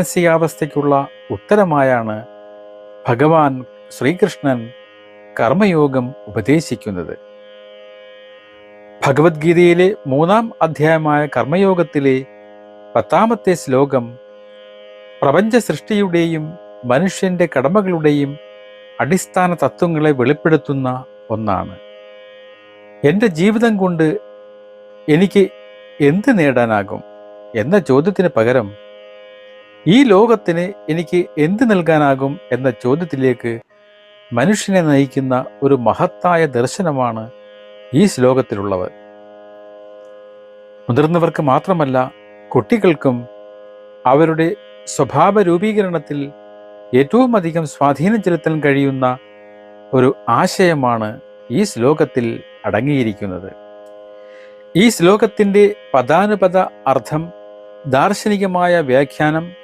മാനസികാവസ്ഥയ്ക്കുള്ള ഉത്തരമായാണ് ഭഗവാൻ ശ്രീകൃഷ്ണൻ കർമ്മയോഗം ഉപദേശിക്കുന്നത്. ഭഗവത്ഗീതയിലെ മൂന്നാം അധ്യായമായ കർമ്മയോഗത്തിലെ പത്താമത്തെ ശ്ലോകം പ്രപഞ്ച സൃഷ്ടിയുടെയും മനുഷ്യന്റെ കടമകളുടെയും അടിസ്ഥാന തത്വങ്ങളെ വെളിപ്പെടുത്തുന്ന ഒന്നാണ്. എന്റെ ജീവിതം കൊണ്ട് എനിക്ക് എന്ത് നേടാനാകും? എന്ന ചോദ്യത്തിന് പകരം ഈ ലോകത്തിന് എനിക്ക് എന്ത് നൽകാനാകും എന്ന ചോദ്യത്തിലേക്ക് മനുഷ്യനെ നയിക്കുന്ന ഒരു മഹത്തായ ദർശനമാണ് ഈ ശ്ലോകത്തിലുള്ളത് മുതിർന്നവർക്ക് മാത്രമല്ല കുട്ടികൾക്കും അവരുടെ സ്വഭാവ രൂപീകരണത്തിൽ ഏറ്റവും അധികം സ്വാധീനം ചെലുത്താൻ കഴിയുന്ന ഒരു ആശയമാണ് ഈ ശ്ലോകത്തിൽ അടങ്ങിയിരിക്കുന്നത്. ഈ ശ്ലോകത്തിന്റെ പദാനുപത അർത്ഥം ദാർശനികമായ വ്യാഖ്യാനം